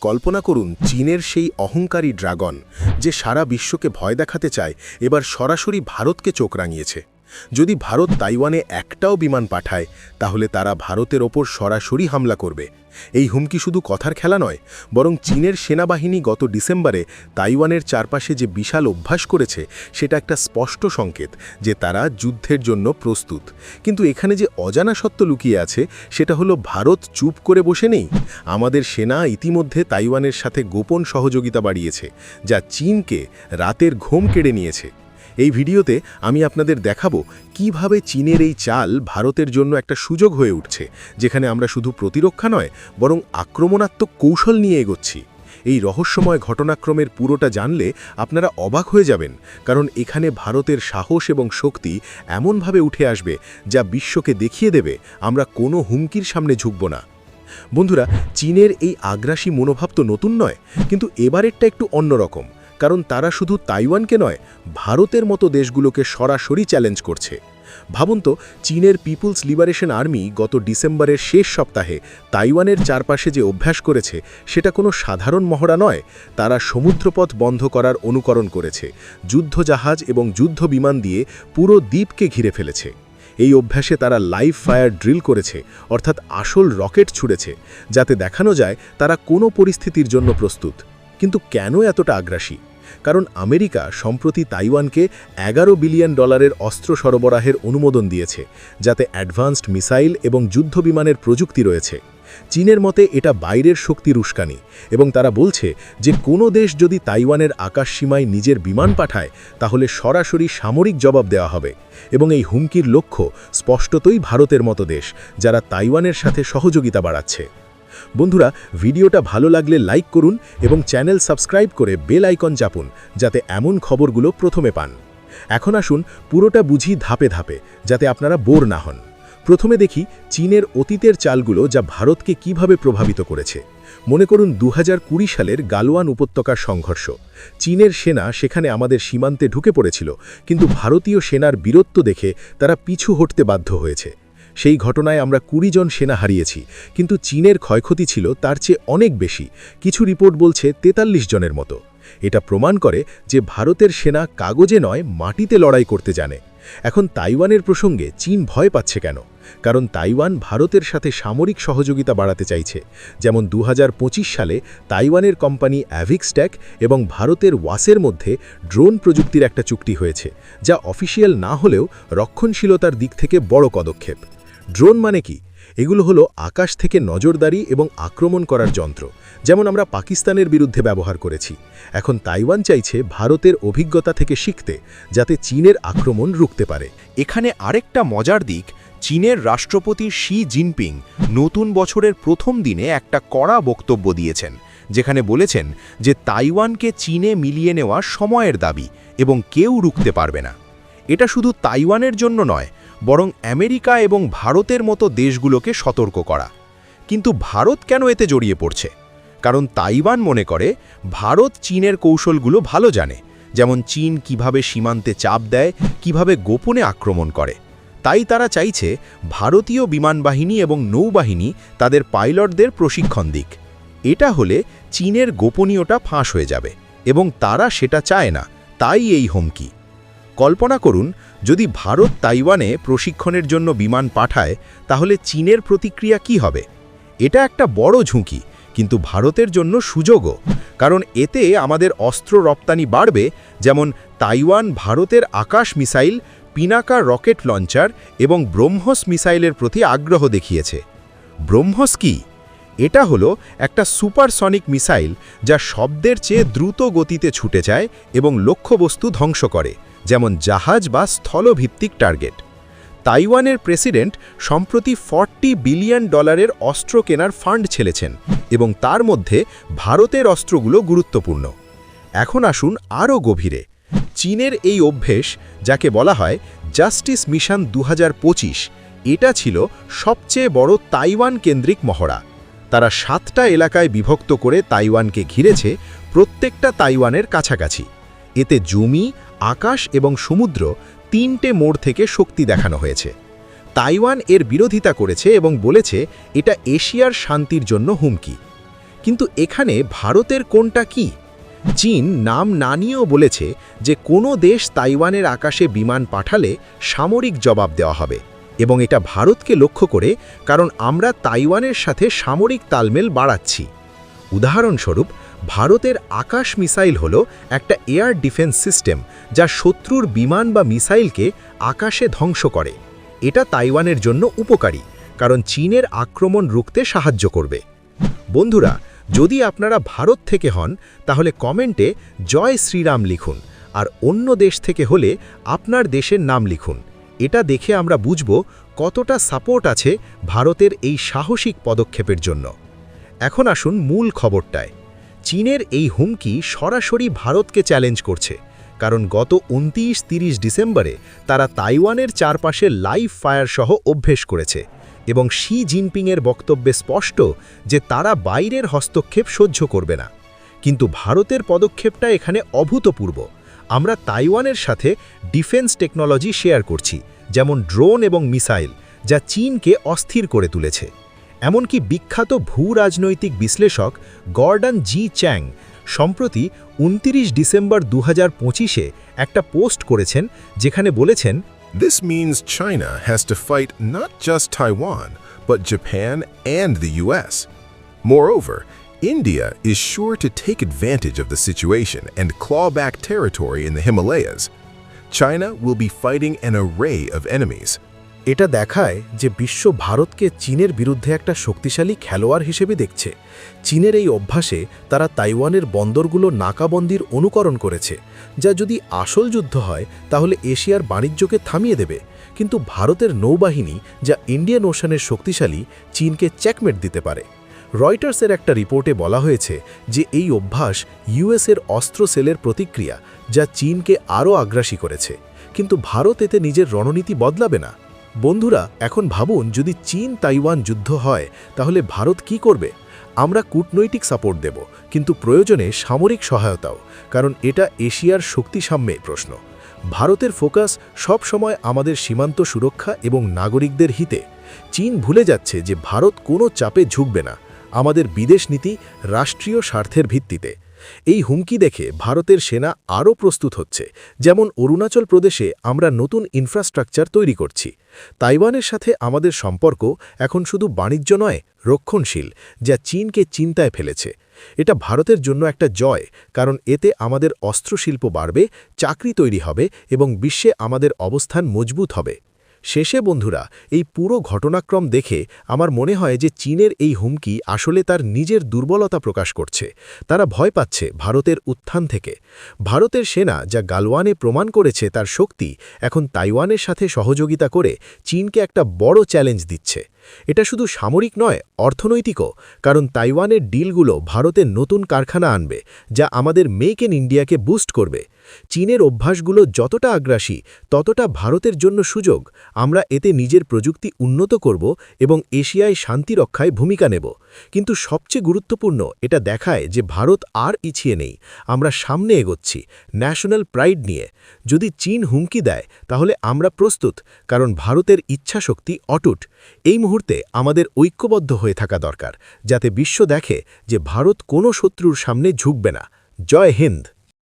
কল্পনা করুন চীনের সেই অহংকারী ড্রাগন, যে সারা বিশ্বকে ভয় দেখাতে চায়, এবার সরাসরি ভারতকে চোখ রাঙিয়েছে। যদি ভারত তাইওয়ানে একটাও বিমান পাঠায়, তাহলে তারা ভারতের ওপর সরাসরি হামলা করবে। এই হুমকি শুধু কথার খেলা নয়, বরং চীনের সেনাবাহিনী গত ডিসেম্বরে তাইওয়ানের চারপাশে যে বিশাল অভ্যাস করেছে, সেটা একটা স্পষ্ট সংকেত যে তারা যুদ্ধের জন্য প্রস্তুত। কিন্তু এখানে যে অজানা সত্য লুকিয়ে আছে, সেটা হলো ভারত চুপ করে বসে নেই। আমাদের সেনা ইতিমধ্যে তাইওয়ানের সাথে গোপন সহযোগিতা বাড়িয়েছে, যা চীনকে রাতের ঘুম কেড়ে নিয়েছে। এই ভিডিওতে আমি আপনাদের দেখাবো কীভাবে চীনের এই চাল ভারতের জন্য একটা সুযোগ হয়ে উঠছে, যেখানে আমরা শুধু প্রতিরক্ষা নয়, বরং আক্রমণাত্মক কৌশল নিয়ে এগোচ্ছি। এই রহস্যময় ঘটনাক্রমের পুরোটা জানলে আপনারা অবাক হয়ে যাবেন, কারণ এখানে ভারতের সাহস এবং শক্তি এমনভাবে উঠে আসবে যা বিশ্বকে দেখিয়ে দেবে আমরা কোনো হুমকির সামনে ঝুঁকব না। বন্ধুরা, চীনের এই আগ্রাসী মনোভাব তো নতুন নয়, কিন্তু এবারেরটা একটু অন্যরকম। কারণ তারা শুধু তাইওয়ানকে নয়, ভারতের মতো দেশগুলোকে সরাসরি চ্যালেঞ্জ করছে। ভাবুন তো, চীনের পিপুলস লিবারেশন আর্মি গত ডিসেম্বরের শেষ সপ্তাহে তাইওয়ানের চারপাশে যে অভ্যাস করেছে, সেটা কোনো সাধারণ মহড়া নয়, তারা সমুদ্রপথ বন্ধ করার অনুকরণ করেছে, যুদ্ধজাহাজ এবং যুদ্ধ বিমান দিয়ে পুরো দ্বীপকে ঘিরে ফেলেছে। এই অভ্যাসে তারা লাইভ ফায়ার ড্রিল করেছে, অর্থাৎ আসল রকেট ছুড়েছে, যাতে দেখানো যায় তারা কোনো পরিস্থিতির জন্য প্রস্তুত। কিন্তু কেন এতটা আগ্রাসী? কারণ আমেরিকা, সম্প্রতি তাইওয়ানকে এগারো বিলিয়ন ডলারের অস্ত্র সরবরাহের অনুমোদন দিয়েছে, যাতে অ্যাডভান্সড মিসাইল এবং যুদ্ধবিমানের প্রযুক্তি রয়েছে। চীনের মতে এটা বাইরের শক্তির উস্কানি এবং তারা বলছে যে কোনো দেশ যদি তাইওয়ানের আকাশ সীমায় নিজের বিমান পাঠায়, তাহলে সরাসরি সামরিক জবাব দেওয়া হবে এবং এই হুমকির লক্ষ্য স্পষ্টতই ভারতের মতো দেশ, যারা তাইওয়ানের সাথে সহযোগিতা বাড়াচ্ছে। বন্ধুরা, ভিডিওটা ভালো লাগলে লাইক করুন এবং চ্যানেল সাবস্ক্রাইব করে বেল আইকন চাপুন, যাতে এমন খবরগুলো প্রথমে পান। এখন আসুন পুরোটা বুঝি ধাপে ধাপে, যাতে আপনারা বোর না হন। প্রথমে দেখি চীনের অতীতের চালগুলো যা ভারতকে কীভাবে প্রভাবিত করেছে। মনে করুন দু হাজার কুড়ি সালের গালোয়ান উপত্যকার সংঘর্ষ। চীনের সেনা সেখানে আমাদের সীমান্তে ঢুকে পড়েছিল, কিন্তু ভারতীয় সেনার বীরত্ব দেখে তারা পিছু হটতে বাধ্য হয়েছে। সেই ঘটনায় আমরা কুড়ি জন সেনা হারিয়েছি, কিন্তু চীনের ক্ষয়ক্ষতি ছিল তার চেয়ে অনেক বেশি। কিছু রিপোর্ট বলছে ৪৩ জনের মতো। এটা প্রমাণ করে যে ভারতের সেনা কাগজে নয়, মাটিতে লড়াই করতে জানে। এখন তাইওয়ানের প্রসঙ্গে চীন ভয় পাচ্ছে কেন? কারণ তাইওয়ান ভারতের সাথে সামরিক সহযোগিতা বাড়াতে চাইছে। যেমন দু হাজার পঁচিশ সালে তাইওয়ানের কোম্পানি অ্যাভিক্সট্যাক এবং ভারতের ওয়াসের মধ্যে ড্রোন প্রযুক্তির একটা চুক্তি হয়েছে, যা অফিসিয়াল না হলেও রক্ষণশীলতার দিক থেকে বড় পদক্ষেপ। ড্রোন মানে কি? এগুলো হলো আকাশ থেকে নজরদারি এবং আক্রমণ করার যন্ত্র, যেমন আমরা পাকিস্তানের বিরুদ্ধে ব্যবহার করেছি। এখন তাইওয়ান চাইছে ভারতের অভিজ্ঞতা থেকে শিখতে, যাতে চীনের আক্রমণ রুখতে পারে। এখানে আরেকটা মজার দিক, চীনের রাষ্ট্রপতি শি জিনপিং নতুন বছরের প্রথম দিনে একটা কড়া বক্তব্য দিয়েছেন, যেখানে বলেছেন যে তাইওয়ানকে চীনে মিলিয়ে নেওয়া সময়ের দাবি এবং কেউ রুখতে পারবে না। এটা শুধু তাইওয়ানের জন্য নয় বরং আমেরিকা এবং ভারতের মতো দেশগুলোকে সতর্ক করা। কিন্তু ভারত কেন এতে জড়িয়ে পড়ছে? কারণ তাইওয়ান মনে করে, ভারত চীনের কৌশলগুলো ভালো জানে, যেমন চীন কীভাবে সীমান্তে চাপ দেয়, কীভাবে গোপনে আক্রমণ করে। তাই তারা চাইছে ভারতীয় বিমানবাহিনী এবং নৌবাহিনী তাদের পাইলটদের প্রশিক্ষণ দিক। এটা হলে চীনের গোপনীয়টা ফাঁস হয়ে যাবে এবং তারা সেটা চায় না। তাই এই হুমকি। কল্পনা করুন, যদি ভারত তাইওয়ানে প্রশিক্ষণের জন্য বিমান পাঠায়, তাহলে চীনের প্রতিক্রিয়া কি হবে? এটা একটা বড় ঝুঁকি, কিন্তু ভারতের জন্য সুযোগও, কারণ এতে আমাদের অস্ত্র রপ্তানি বাড়বে, যেমন তাইওয়ান ভারতের Akash missile, Pinaka rocket launcher এবং ব্রহ্মস মিসাইলের প্রতি আগ্রহ দেখিয়েছে। ব্রহ্মস কি? এটা হলো একটা সুপারসনিক মিসাইল যা শব্দের চেয়ে দ্রুত গতিতে ছুটে যায় এবং লক্ষ্যবস্তু ধ্বংস করে। যেমন জাহাজ বা স্থলভিত্তিক টার্গেট। তাইওয়ানের প্রেসিডেন্ট সম্প্রতি ফর্টি বিলিয়ন ডলারের অস্ত্র কেনার ফান্ড ছেলেছেন এবং তার মধ্যে ভারতের অস্ত্রগুলো গুরুত্বপূর্ণ। এখন আসুন আরও গভীরে। চীনের এই অভ্যেস, যাকে বলা হয় জাস্টিস মিশন দু হাজার পঁচিশ, এটা ছিল সবচেয়ে বড় তাইওয়ান কেন্দ্রিক মহড়া। তারা সাতটা এলাকায় বিভক্ত করে তাইওয়ানকে ঘিরেছে প্রত্যেকটা তাইওয়ানের কাছাকাছি। এতে জমি আকাশ এবং সমুদ্র তিনটে মোড় থেকে শক্তি দেখানো হয়েছে। তাইওয়ান এর বিরোধিতা করেছে এবং বলেছে, এটা এশিয়ার শান্তির জন্য হুমকি। কিন্তু এখানে ভারতের কোনটা কি? চীন নাম না নিয়েও বলেছে যে কোনো দেশ তাইওয়ানের আকাশে বিমান পাঠালে সামরিক জবাব দেওয়া হবে। এবং এটা ভারতকে লক্ষ্য করে, কারণ আমরা তাইওয়ানের সাথে সামরিক তালমেল বাড়াচ্ছি। উদাহরণস্বরূপ ভারতের আকাশ মিসাইল হল একটা এয়ার ডিফেন্স সিস্টেম যা শত্রুর বিমান বা মিসাইলকে আকাশে ধ্বংস করে। এটা তাইওয়ানের জন্য উপকারী, কারণ চীনের আক্রমণ রুখতে সাহায্য করবে। বন্ধুরা, যদি আপনারা ভারত থেকে হন, তাহলে কমেন্টে জয় শ্রীরাম লিখুন, আর অন্য দেশ থেকে হলে আপনার দেশের নাম লিখুন। এটা দেখে আমরা বুঝব কতটা সাপোর্ট আছে ভারতের এই সাহসিক পদক্ষেপের জন্য। এখন আসুন মূল খবরটায়। চীনের এই হুমকি সরাসরি ভারতকে চ্যালেঞ্জ করছে, কারণ গত উনতিরিশ তিরিশ ডিসেম্বরে তারা তাইওয়ানের চারপাশে লাইভ ফায়ার সহ অভ্যেস করেছে এবং শি জিনপিংয়ের বক্তব্যে স্পষ্ট যে তারা বাইরের হস্তক্ষেপ সহ্য করবে না। কিন্তু ভারতের পদক্ষেপটা এখানে অভূতপূর্ব। আমরা তাইওয়ানের সাথে ডিফেন্স টেকনোলজি শেয়ার করছি, যেমন ড্রোন এবং মিসাইল, যা চীনকে অস্থির করে তুলেছে। এমনকি বিখ্যাত ভূ রাজনৈতিক বিশ্লেষক গর্ডন জি চ্যাং সম্প্রতি উনতিরিশ ডিসেম্বর দু হাজার একটা পোস্ট করেছেন যেখানে বলেছেন This means China has to fight not just Taiwan, but Japan and the US. Moreover, India is sure to take advantage of the situation and claw back territory in the Himalayas. China will be fighting an array of enemies. এটা দেখায় যে বিশ্ব ভারতকে চীনের বিরুদ্ধে একটা শক্তিশালী খেলোয়াড় হিসেবে দেখছে। চীনের এই অভ্যাসে তারা তাইওয়ানের বন্দরগুলো নাকাবন্দির অনুকরণ করেছে, যা যদি আসল যুদ্ধ হয়, তাহলে এশিয়ার বাণিজ্যকে থামিয়ে দেবে। কিন্তু ভারতের নৌবাহিনী, যা ইন্ডিয়ান ওশানের শক্তিশালী, চীনকে চেকমেট দিতে পারে। রয়টার্সের একটা রিপোর্টে বলা হয়েছে যে এই অভ্যাস ইউএসের অস্ত্র সেলের প্রতিক্রিয়া, যা চীনকে আরও আগ্রাসী করেছে। কিন্তু ভারত এতে নিজের রণনীতি বদলাবে না। বন্ধুরা, এখন ভাবুন যদি চীন তাইওয়ান যুদ্ধ হয়, তাহলে ভারত কি করবে? আমরা কূটনৈতিক সাপোর্ট দেব, কিন্তু প্রয়োজনে সামরিক সহায়তাও, কারণ এটা এশিয়ার শক্তিসাম্যে প্রশ্ন। ভারতের ফোকাস সব সময় আমাদের সীমান্ত সুরক্ষা এবং নাগরিকদের হিতে। চীন ভুলে যাচ্ছে যে ভারত কোনো চাপে ঝুঁকবে না। আমাদের বিদেশ নীতি রাষ্ট্রীয় স্বার্থের ভিত্তিতে। এই হুমকি দেখে ভারতের সেনা আরও প্রস্তুত হচ্ছে। যেমন অরুণাচল প্রদেশে আমরা নতুন ইনফ্রাস্ট্রাকচার তৈরি করছি। তাইওয়ানের সাথে আমাদের সম্পর্ক এখন শুধু বাণিজ্য নয়, রক্ষণশীল, যা চীনকে চিন্তায় ফেলেছে। এটা ভারতের জন্য একটা জয়, কারণ এতে আমাদের অস্ত্রশিল্প বাড়বে, চাকরি তৈরি হবে এবং বিশ্বে আমাদের অবস্থান মজবুত হবে। শেষে বন্ধুরা, এই পুরো ঘটনাক্রম দেখে আমার মনে হয় যে চীনের এই হুমকি আসলে তার নিজের দুর্বলতা প্রকাশ করছে। তারা ভয় পাচ্ছে ভারতের উত্থান থেকে। ভারতের সেনা যা গালওয়ানে প্রমাণ করেছে তার শক্তি, এখন তাইওয়ানের সাথে সহযোগিতা করে চীনকে একটা বড় চ্যালেঞ্জ দিচ্ছে। এটা শুধু সামরিক নয়, অর্থনৈতিকও, কারণ তাইওয়ানের ডিলগুলো ভারতের নতুন কারখানা আনবে, যা আমাদের মেক ইন ইন্ডিয়াকে বুস্ট করবে। চীনের অভ্যাসগুলো যতটা আগ্রাসী, ততটা ভারতের জন্য সুযোগ। আমরা এতে নিজের প্রযুক্তি উন্নত করব এবং এশিয়ায় শান্তি রক্ষায় ভূমিকা নেব। কিন্তু সবচেয়ে গুরুত্বপূর্ণ এটা দেখায় যে ভারত আর ইছিয়ে নেই। আমরা সামনে এগোচ্ছি, ন্যাশনাল প্রাইড নিয়ে। যদি চীন হুমকি দেয়, তাহলে আমরা প্রস্তুত, কারণ ভারতের ইচ্ছাশক্তি অটুট। এই মুহূর্তে আমাদের ঐক্যবদ্ধ হয়ে থাকা দরকার, যাতে বিশ্ব দেখে যে ভারত কোনো শত্রুর সামনে ঝুঁকবে না। জয় হিন্দ!